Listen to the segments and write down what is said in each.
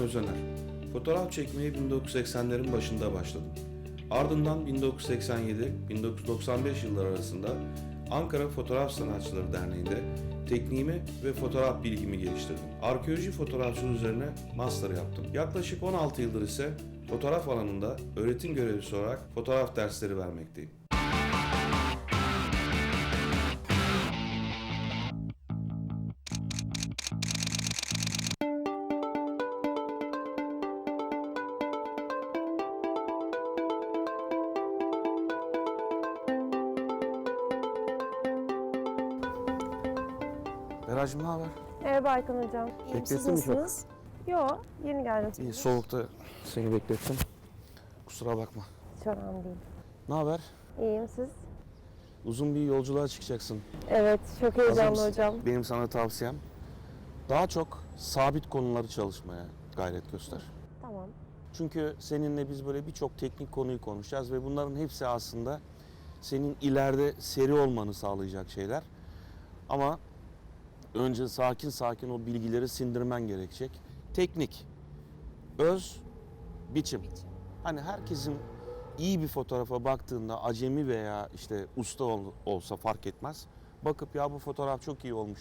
Özener. Fotoğraf çekmeye 1980'lerin başında başladım. Ardından 1987-1995 yılları arasında Ankara Fotoğraf Sanatçıları Derneği'nde tekniğimi ve fotoğraf bilgimi geliştirdim. Arkeoloji fotoğrafçılığı üzerine master yaptım. Yaklaşık 16 yıldır ise fotoğraf alanında öğretim görevlisi olarak fotoğraf dersleri vermekteyim. Merhaba Hocam. İyiyim, siz Beklettin mi çok? nasılsınız? Yo, yeni geldim. İyi, soğukta seni beklettim. Kusura bakma. Hiç önemli değil. Ne haber? İyiyim, siz? Uzun bir yolculuğa çıkacaksın. Evet, çok heyecanlı mısın? hocam. Benim sana tavsiyem daha çok sabit konuları çalışmaya gayret göster. Tamam. Çünkü seninle biz böyle birçok teknik konuyu konuşacağız ve bunların hepsi aslında senin ileride seri olmanı sağlayacak şeyler. Ama önce sakin sakin o bilgileri sindirmen gerekecek. Teknik, öz, biçim. Hani herkesin iyi bir fotoğrafa baktığında acemi veya işte usta ol- olsa fark etmez. Bakıp ya bu fotoğraf çok iyi olmuş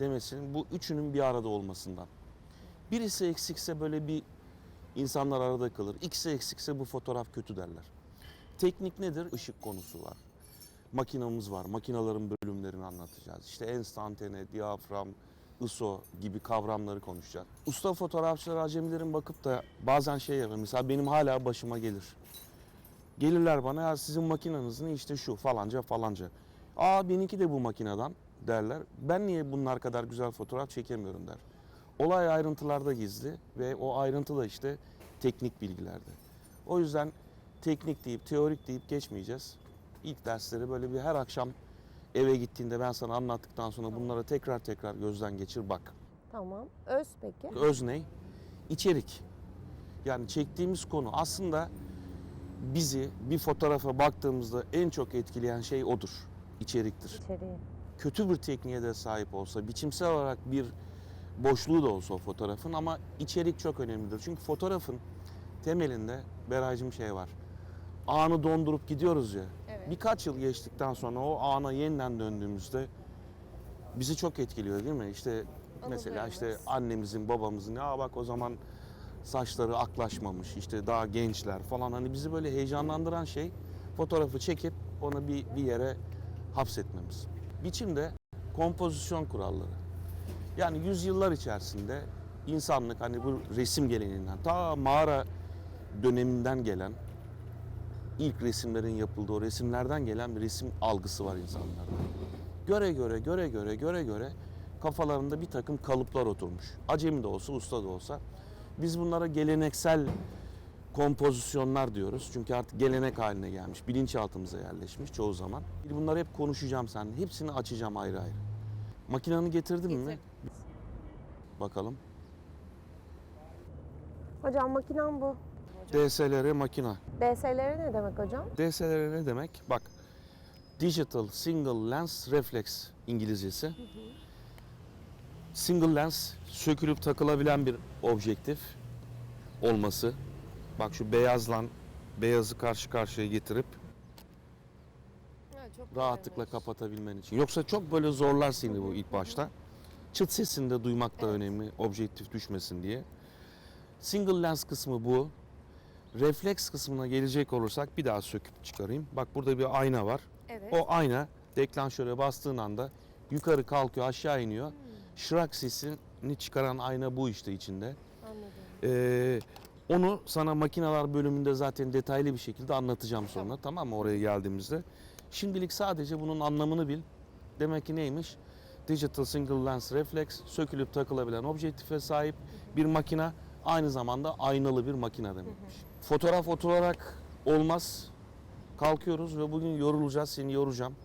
demesinin bu üçünün bir arada olmasından. Birisi eksikse böyle bir insanlar arada kalır. İkisi eksikse bu fotoğraf kötü derler. Teknik nedir? Işık konusu var. Makinamız var. Makinaların bölümlerini anlatacağız. İşte enstantane, diyafram, ISO gibi kavramları konuşacağız. Usta fotoğrafçılar, acemilerin bakıp da bazen şey yapıyor. Mesela benim hala başıma gelir. Gelirler bana ya sizin makineniz ne işte şu falanca falanca. Aa benimki de bu makineden derler. Ben niye bunlar kadar güzel fotoğraf çekemiyorum der. Olay ayrıntılarda gizli ve o ayrıntı da işte teknik bilgilerde. O yüzden teknik deyip teorik deyip geçmeyeceğiz. İlk dersleri böyle bir her akşam eve gittiğinde ben sana anlattıktan sonra bunlara tekrar tekrar gözden geçir bak. Tamam. Öz peki? Öz ne? İçerik. Yani çektiğimiz konu aslında bizi bir fotoğrafa baktığımızda en çok etkileyen şey odur. İçeriktir. İçeriği. Kötü bir tekniğe de sahip olsa, biçimsel olarak bir boşluğu da olsa o fotoğrafın ama içerik çok önemlidir. Çünkü fotoğrafın temelinde Beraycığım şey var. Anı dondurup gidiyoruz ya. Birkaç yıl geçtikten sonra o ana yeniden döndüğümüzde bizi çok etkiliyor değil mi? İşte mesela işte annemizin, babamızın ya bak o zaman saçları aklaşmamış, işte daha gençler falan hani bizi böyle heyecanlandıran şey fotoğrafı çekip onu bir bir yere hapsetmemiz. Biçimde kompozisyon kuralları. Yani yüzyıllar içerisinde insanlık hani bu resim geleneğinden ta mağara döneminden gelen ilk resimlerin yapıldığı o resimlerden gelen bir resim algısı var insanlarda. Göre göre göre göre göre göre kafalarında bir takım kalıplar oturmuş. Acemi de olsa usta da olsa. Biz bunlara geleneksel kompozisyonlar diyoruz. Çünkü artık gelenek haline gelmiş. Bilinçaltımıza yerleşmiş çoğu zaman. Bunları hep konuşacağım seninle. Hepsini açacağım ayrı ayrı. Makinanı getirdin mi? Bakalım. Hocam makinem bu. DSLR makina. DSLR ne demek hocam? DSLR ne demek? Bak. Digital Single Lens Reflex İngilizcesi. Single lens sökülüp takılabilen bir objektif olması. Bak şu beyazla beyazı karşı karşıya getirip rahatlıkla kapatabilmen için. Yoksa çok böyle zorlar seni bu ilk başta. Çıt sesini de duymak da Evet. önemli. Objektif düşmesin diye. Single lens kısmı bu. Refleks kısmına gelecek olursak bir daha söküp çıkarayım. Bak burada bir ayna var. Evet. O ayna deklanşöre bastığın anda yukarı kalkıyor aşağı iniyor. Hmm. Şırak sesini çıkaran ayna bu işte içinde. Anladım. Ee, onu sana makineler bölümünde zaten detaylı bir şekilde anlatacağım sonra Tamam. tamam mı oraya geldiğimizde. Şimdilik sadece bunun anlamını bil. Demek ki neymiş? Digital Single Lens Reflex sökülüp takılabilen objektife sahip bir makina aynı zamanda aynalı bir makine demekmiş. Fotoğraf oturarak olmaz. Kalkıyoruz ve bugün yorulacağız. Seni yoracağım.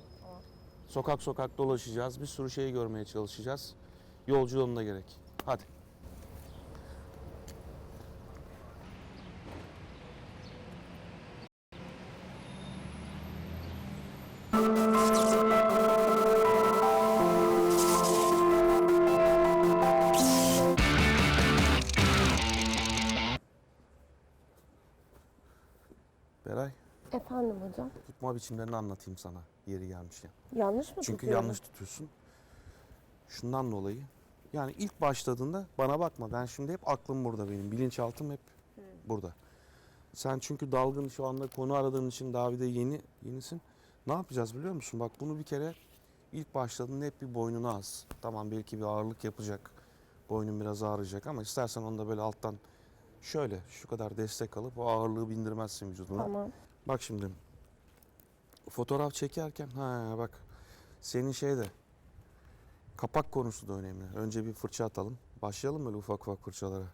Sokak sokak dolaşacağız. Bir sürü şey görmeye çalışacağız. Yolculuğuna gerek. Hadi. Beray, Efendim hocam. tutma biçimlerini anlatayım sana yeri gelmişken. Yanlış mı Çünkü tutuyorum? yanlış tutuyorsun. Şundan dolayı. Yani ilk başladığında bana bakma. Ben şimdi hep aklım burada benim. Bilinçaltım hep burada. Sen çünkü dalgın şu anda konu aradığın için daha bir de yeni yenisin. Ne yapacağız biliyor musun? Bak bunu bir kere ilk başladığında hep bir boynuna az. Tamam belki bir ağırlık yapacak. Boynun biraz ağrıyacak ama istersen onu da böyle alttan şöyle şu kadar destek alıp o ağırlığı bindirmezsin vücuduna. Tamam. Bak şimdi fotoğraf çekerken ha bak senin şeyde kapak konusu da önemli. Önce bir fırça atalım. Başlayalım böyle ufak ufak fırçalara.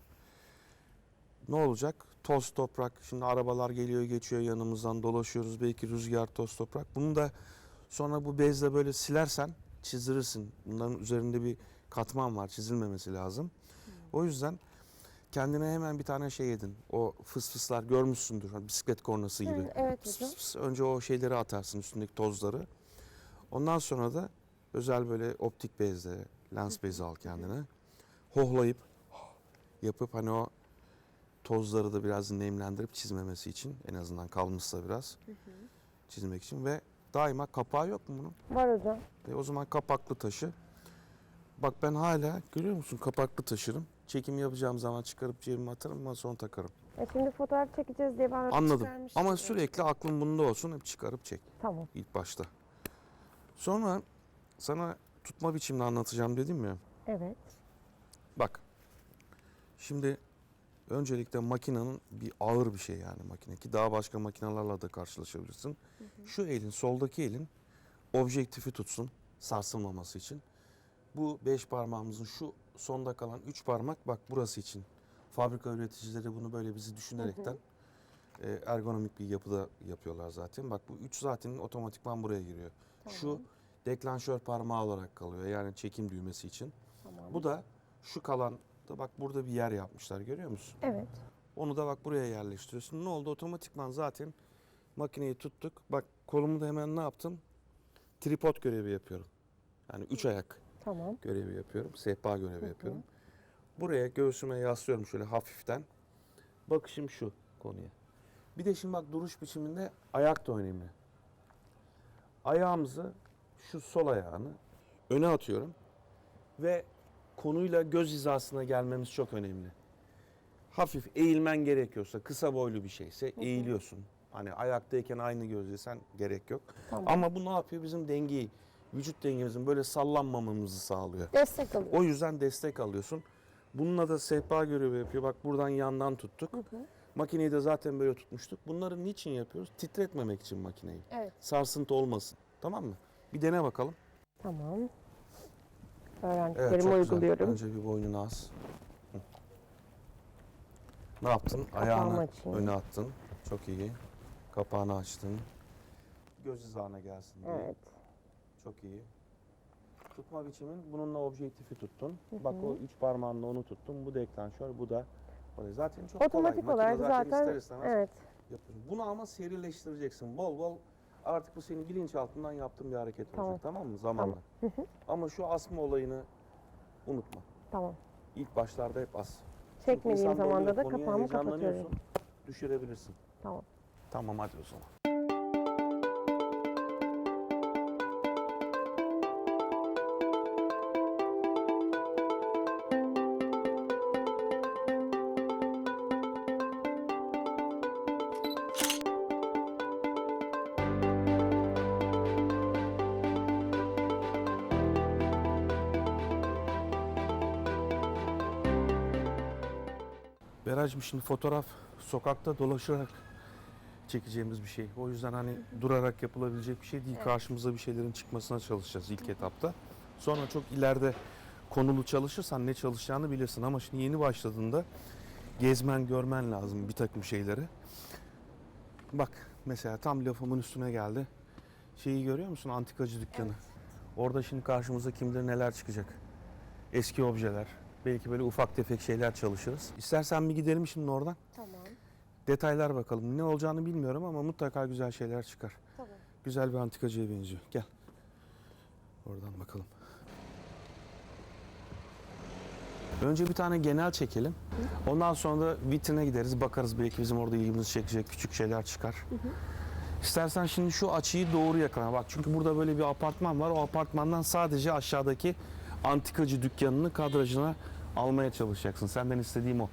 Ne olacak? Toz toprak. Şimdi arabalar geliyor geçiyor yanımızdan dolaşıyoruz. Belki rüzgar toz toprak. Bunu da sonra bu bezle böyle silersen çizdirirsin. Bunların üzerinde bir katman var. Çizilmemesi lazım. O yüzden kendine hemen bir tane şey edin. O fıs fıslar görmüşsündür. Hani bisiklet kornası gibi. Hı, evet Fıs hocam. fıs fıs. Önce o şeyleri atarsın üstündeki tozları. Ondan sonra da özel böyle optik bezle lens bezi al kendine. Hohlayıp yapıp hani o tozları da biraz nemlendirip çizmemesi için en azından kalmışsa biraz çizmek için ve daima kapağı yok mu bunun? Var hocam. E o zaman kapaklı taşı. Bak ben hala görüyor musun kapaklı taşırım. Çekim yapacağım zaman çıkarıp cebime atarım ama sonra takarım. E şimdi fotoğraf çekeceğiz diye ben Anladım. çıkarmıştım. Ama sürekli aklın bunda olsun hep çıkarıp çek. Tamam. ilk başta. Sonra sana tutma biçimini anlatacağım dedim ya. Evet. Bak. Şimdi öncelikle makinenin bir ağır bir şey yani makine ki daha başka makinelerle de karşılaşabilirsin. Şu elin soldaki elin objektifi tutsun sarsılmaması için. Bu beş parmağımızın şu sonda kalan üç parmak bak burası için. Fabrika üreticileri bunu böyle bizi düşünerekten e, ergonomik bir yapıda yapıyorlar zaten. Bak bu üç zaten otomatikman buraya giriyor. Şu Tamam. deklanşör parmağı olarak kalıyor yani çekim düğmesi için. Tamam. Bu da şu kalan da bak burada bir yer yapmışlar görüyor musun? Evet. Onu da bak buraya yerleştiriyorsun. Ne oldu? Otomatikman zaten makineyi tuttuk. Bak kolumu da hemen ne yaptım? Tripod görevi yapıyorum. Yani üç ayak Tamam. görevi yapıyorum. Sehpa görevi hı. yapıyorum. Buraya göğsüme yaslıyorum şöyle hafiften. Bakışım şu konuya. Bir de şimdi bak duruş biçiminde ayak da önemli. Ayağımızı şu sol ayağını öne atıyorum ve konuyla göz hizasına gelmemiz çok önemli. Hafif eğilmen gerekiyorsa kısa boylu bir şeyse eğiliyorsun. Hani ayaktayken aynı gözdesen gerek yok. Tamam. Ama bu ne yapıyor? Bizim dengeyi, vücut dengemizin böyle sallanmamamızı sağlıyor. Destek alıyor. O yüzden destek alıyorsun. Bununla da sehpa görevi yapıyor. Bak buradan yandan tuttuk. Hı hı. Makineyi de zaten böyle tutmuştuk. Bunları niçin yapıyoruz? Titretmemek için makineyi. Evet. Sarsıntı olmasın. Tamam mı? Bir dene bakalım. Tamam. Evet Öğrendiklerimi çok uyguluyorum. güzel. Önce bir boynunu. Hı. Ne yaptın? Kapağımı Ayağını açayım. öne attın. Çok iyi. Kapağını açtın. Göz hizana gelsin diye. Evet. Çok iyi. Tutma biçimin bununla objektifi tuttun. Hı Bak hı. o üç parmağınla onu tuttun. Bu deklanşör, bu da oraya. Zaten çok Otomatik kolay. olarak Makine zaten, ister istemez evet. yapıyorsun. Bunu ama serileştireceksin. Bol bol artık bu senin bilinçaltından yaptığın bir hareket Tamam. olacak tamam mı? Zamanla. Hı hı. Ama şu asma olayını unutma. Tamam. İlk başlarda hep as. İnsan zamanda da kapağımı kapatıyorum. Düşürebilirsin. Tamam. Tamam hadi o zaman. Beracığım şimdi fotoğraf sokakta dolaşarak çekeceğimiz bir şey. O yüzden hani durarak yapılabilecek bir şey değil. Evet. Karşımıza bir şeylerin çıkmasına çalışacağız ilk etapta. Sonra çok ileride konulu çalışırsan ne çalışacağını bilirsin. Ama şimdi yeni başladığında gezmen, görmen lazım bir takım şeyleri. Bak mesela tam lafımın üstüne geldi. Şeyi görüyor musun? Antikacı dükkanı. Orada şimdi karşımıza kim bilir neler çıkacak. Eski objeler. Belki böyle ufak tefek şeyler çalışırız. İstersen bir gidelim şimdi oradan. Tamam. Detaylar bakalım. Ne olacağını bilmiyorum ama mutlaka güzel şeyler çıkar. Tamam. Güzel bir antikacıya benziyor. Gel. Oradan bakalım. Önce bir tane genel çekelim. Ondan sonra da vitrine gideriz. Bakarız belki bizim orada ilgimizi çekecek küçük şeyler çıkar. İstersen şimdi şu açıyı doğru yakala. Bak çünkü burada böyle bir apartman var. O apartmandan sadece aşağıdaki antikacı dükkanını kadrajına almaya çalışacaksın. Senden istediğim o.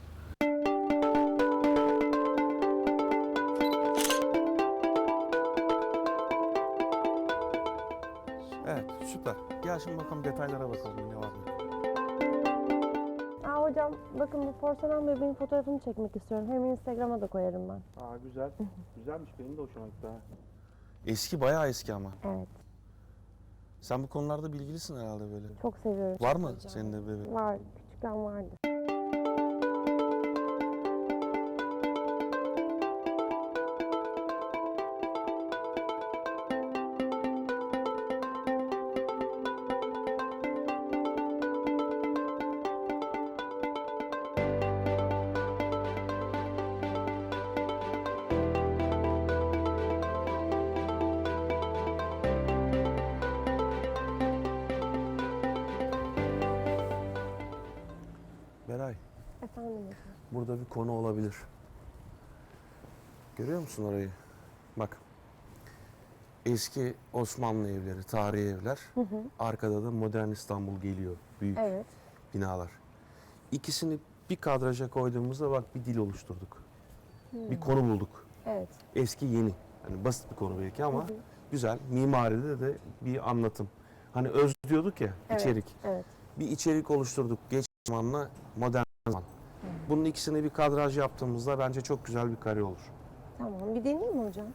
Evet süper. Gel şimdi bakalım detaylara bakalım ne var ne. yok. Aa hocam bakın bu porselen bebeğin fotoğrafını çekmek istiyorum. Hem Instagram'a da koyarım ben. Aa güzel. Güzelmiş benim de hoşuma gitti ha. Eski bayağı eski ama. Evet. Sen bu konularda bilgilisin herhalde böyle. Çok seviyorum. Var mı senin de bebek? Var. Küçükken vardı. Burada bir konu olabilir. Görüyor musun orayı? Bak. Eski Osmanlı evleri, tarihi evler. Hı hı. Arkada da modern İstanbul geliyor. Büyük Evet. binalar. İkisini bir kadraja koyduğumuzda bak bir dil oluşturduk. Bir konu bulduk. Evet. Eski yeni. Hani basit bir konu belki ama Hı hı. güzel. Mimaride de bir anlatım. Hani öz diyorduk ya, Evet. içerik. Evet. bir içerik oluşturduk. Geç zamanla modern zaman. Bunun ikisini bir kadraj yaptığımızda bence çok güzel bir kare olur. Tamam. Bir deneyeyim mi hocam?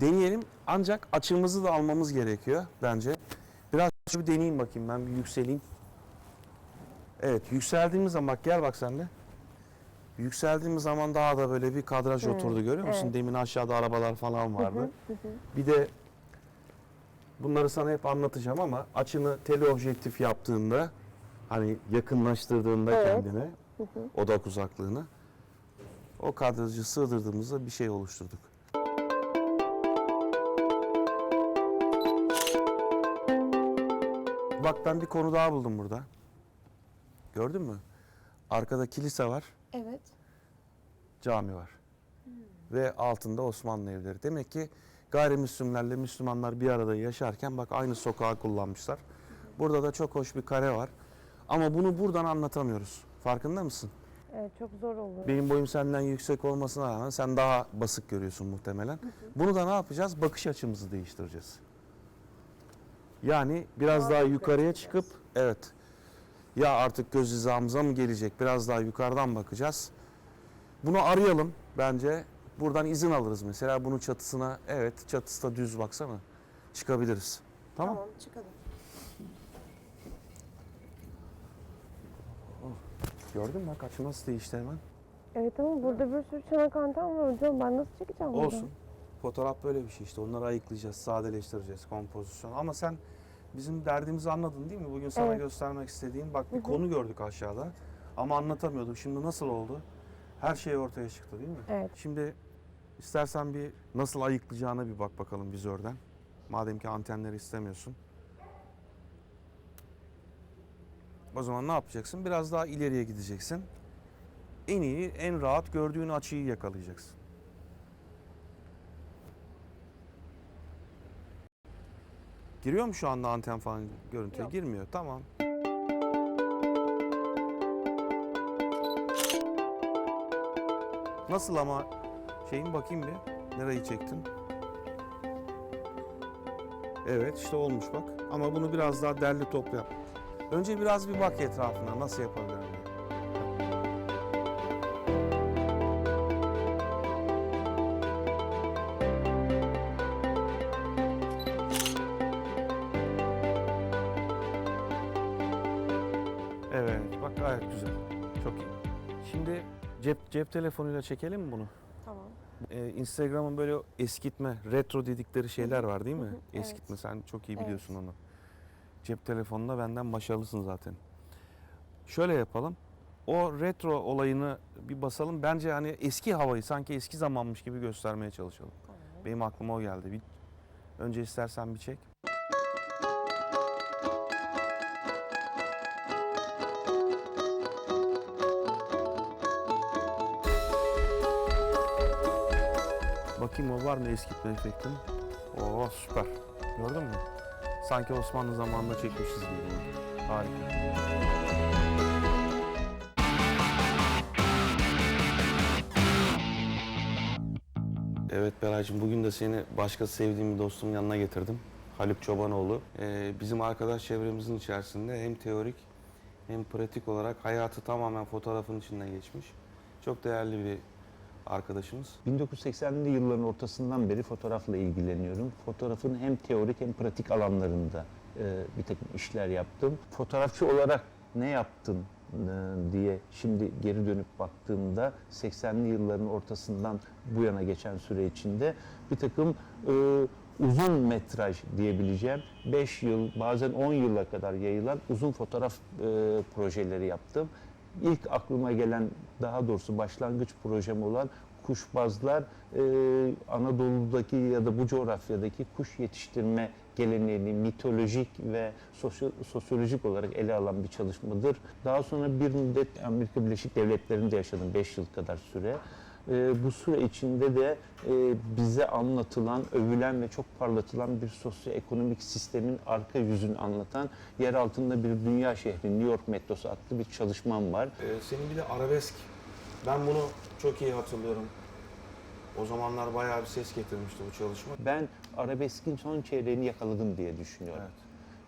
Deneyelim ancak açımızı da almamız gerekiyor bence. Biraz bir deneyeyim bakayım ben bir yükseleyim. Evet yükseldiğimiz zaman bak gel bak sen de. Yükseldiğimiz zaman daha da böyle bir kadraj Hı, oturdu görüyor musun? evet. Demin aşağıda arabalar falan vardı. Bir de bunları sana hep anlatacağım ama açını teleobjektif yaptığında hani yakınlaştırdığında Evet. kendine Hı hı. odak uzaklığını o kadrajı sığdırdığımızda bir şey oluşturduk. Bak ben bir konu daha buldum burada. Gördün mü? Arkada kilise var, Evet. cami var. Ve altında Osmanlı evleri. Demek ki gayrimüslimlerle Müslümanlar bir arada yaşarken bak aynı sokağı kullanmışlar. Burada da çok hoş bir kare var. Ama bunu buradan anlatamıyoruz. Farkında mısın? Evet çok zor olur. Benim boyum senden yüksek olmasına rağmen sen daha basık görüyorsun muhtemelen. Bunu da ne yapacağız? Bakış açımızı değiştireceğiz. Yani biraz Daha daha yukarı yukarıya çıkıp evet ya artık göz hizamıza mı gelecek? Biraz daha yukarıdan bakacağız. Bunu arayalım bence. Buradan izin alırız mesela bunun çatısına. Evet çatısı da düz baksana. Çıkabiliriz. Tamam. çıkalım. Gördün mü bak açı nasıl değişti hemen. Evet ama burada bir sürü çanak anten var hocam. Ben nasıl çekeceğim bunu? Olsun. Fotoğraf böyle bir şey işte. Onları ayıklayacağız, sadeleştireceğiz kompozisyon. Ama sen bizim derdimizi anladın değil mi? Bugün sana Evet. göstermek istediğim bak bir konu gördük aşağıda. Ama anlatamıyorduk. Şimdi nasıl oldu? Her şey ortaya çıktı değil mi? Evet. Şimdi istersen bir nasıl ayıklayacağına bir bak bakalım vizörden. Madem ki antenleri istemiyorsun. O zaman ne yapacaksın? Biraz daha ileriye gideceksin. En iyi, en rahat gördüğün açıyı yakalayacaksın. Giriyor mu şu anda anten falan görüntüye? Yok. Girmiyor. Tamam. Nasıl ama şeyin bakayım bir. Nereyi çektin? Evet işte olmuş bak. Ama bunu biraz daha derli toplu yap. Önce biraz bir bak etrafına nasıl yapabilirim diye. Evet bak gayet güzel. Çok iyi. Şimdi cep cep telefonuyla çekelim mi bunu? Tamam. Ee, Instagram'ın böyle eskitme, retro dedikleri şeyler var değil mi? Eskitme sen çok iyi Evet. biliyorsun onu. Cep telefonunda benden başarılısın zaten. Şöyle yapalım. O retro olayını bir basalım. Bence hani eski havayı sanki eski zamanmış gibi göstermeye çalışalım. Tamam. Benim aklıma o geldi. Bir, önce istersen bir çek. Bakayım o var mı eskitme efektim? Oo süper. Gördün mü? Sanki Osmanlı zamanında çekmişiz gibi. Harika. Evet Beraycığım bugün de seni başka sevdiğim bir dostumun yanına getirdim. Haluk Çobanoğlu. Ee, bizim arkadaş çevremizin içerisinde hem teorik hem pratik olarak hayatı tamamen fotoğrafın içinden geçmiş. Çok değerli bir arkadaşımız. 1980'li yılların ortasından beri fotoğrafla ilgileniyorum. Fotoğrafın hem teorik hem pratik alanlarında e, bir takım işler yaptım. Fotoğrafçı olarak ne yaptın e, diye şimdi geri dönüp baktığımda 80'li yılların ortasından bu yana geçen süre içinde bir takım e, uzun metraj diyebileceğim 5 yıl bazen 10 yıla kadar yayılan uzun fotoğraf projeleri yaptım. İlk aklıma gelen daha doğrusu başlangıç projem olan kuşbazlar e, Anadolu'daki ya da bu coğrafyadaki kuş yetiştirme geleneğini mitolojik ve sosyo- sosyolojik olarak ele alan bir çalışmadır. Daha sonra bir müddet Amerika Birleşik Devletleri'nde yaşadım 5 yıl kadar süre. E, bu süre içinde de e, bize anlatılan, övülen ve çok parlatılan bir sosyoekonomik sistemin arka yüzünü anlatan yer altında bir dünya şehri New York metrosu adlı bir çalışmam var. Ee, senin bir de arabesk. Ben bunu çok iyi hatırlıyorum. O zamanlar bayağı bir ses getirmişti bu çalışma. Ben arabeskin son çeyreğini yakaladım diye düşünüyorum. Evet.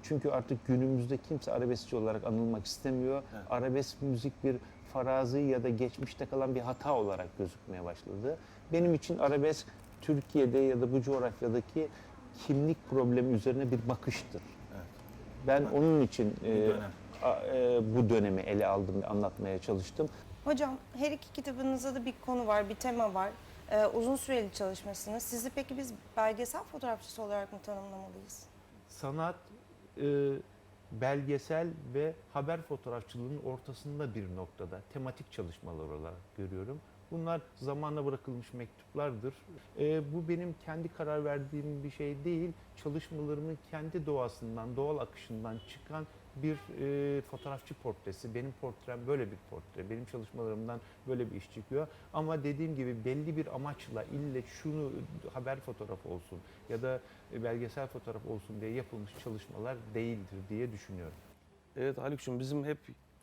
Çünkü artık günümüzde kimse arabeskçi olarak anılmak istemiyor. Evet. Arabesk müzik bir farazi ya da geçmişte kalan bir hata olarak gözükmeye başladı. Benim için arabesk Türkiye'de ya da bu coğrafyadaki kimlik problemi üzerine bir bakıştır. Evet. Ben onun için e, dönem. a- e, bu dönemi ele aldım ve anlatmaya çalıştım. Hocam her iki kitabınızda da bir konu var, bir tema var. Ee, uzun süreli çalışmışsınız. Sizi peki biz belgesel fotoğrafçısı olarak mı tanımlamalıyız? sanat, e, belgesel ve haber fotoğrafçılığının ortasında bir noktada tematik çalışmalar olarak görüyorum. Bunlar zamanla bırakılmış mektuplardır. E, bu benim kendi karar verdiğim bir şey değil. Çalışmalarımın kendi doğasından, doğal akışından çıkan bir e, fotoğrafçı portresi. Benim portrem böyle bir portre. Benim çalışmalarımdan böyle bir iş çıkıyor. Ama dediğim gibi belli bir amaçla ille şunu haber fotoğrafı olsun ya da e, belgesel fotoğraf olsun diye yapılmış çalışmalar değildir diye düşünüyorum. Evet Haluk'cum bizim hep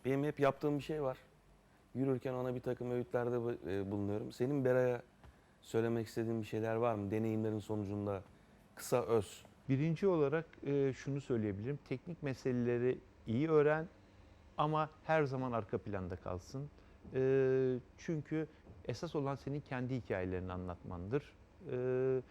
benim hep yaptığım bir şey var. Yürürken ona bir takım öğütlerde e, bulunuyorum. Senin Bera'ya söylemek istediğin bir şeyler var mı? Deneyimlerin sonucunda kısa öz. Birinci olarak e, şunu söyleyebilirim. Teknik meseleleri iyi öğren ama her zaman arka planda kalsın. E, çünkü esas olan senin kendi hikayelerini anlatmandır. E,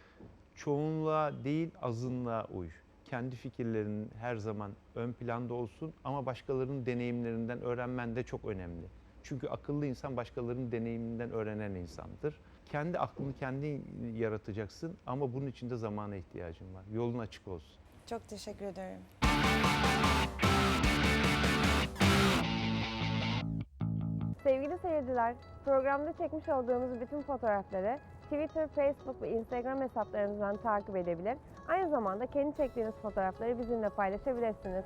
çoğunluğa değil azınlığa uy. Kendi fikirlerin her zaman ön planda olsun ama başkalarının deneyimlerinden öğrenmen de çok önemli. Çünkü akıllı insan başkalarının deneyiminden öğrenen insandır. Kendi aklını kendin yaratacaksın ama bunun için de zamana ihtiyacın var. Yolun açık olsun. Çok teşekkür ederim. Sevgili seyirciler, programda çekmiş olduğumuz bütün fotoğrafları Twitter, Facebook ve Instagram hesaplarımızdan takip edebilir. Aynı zamanda kendi çektiğiniz fotoğrafları bizimle paylaşabilirsiniz.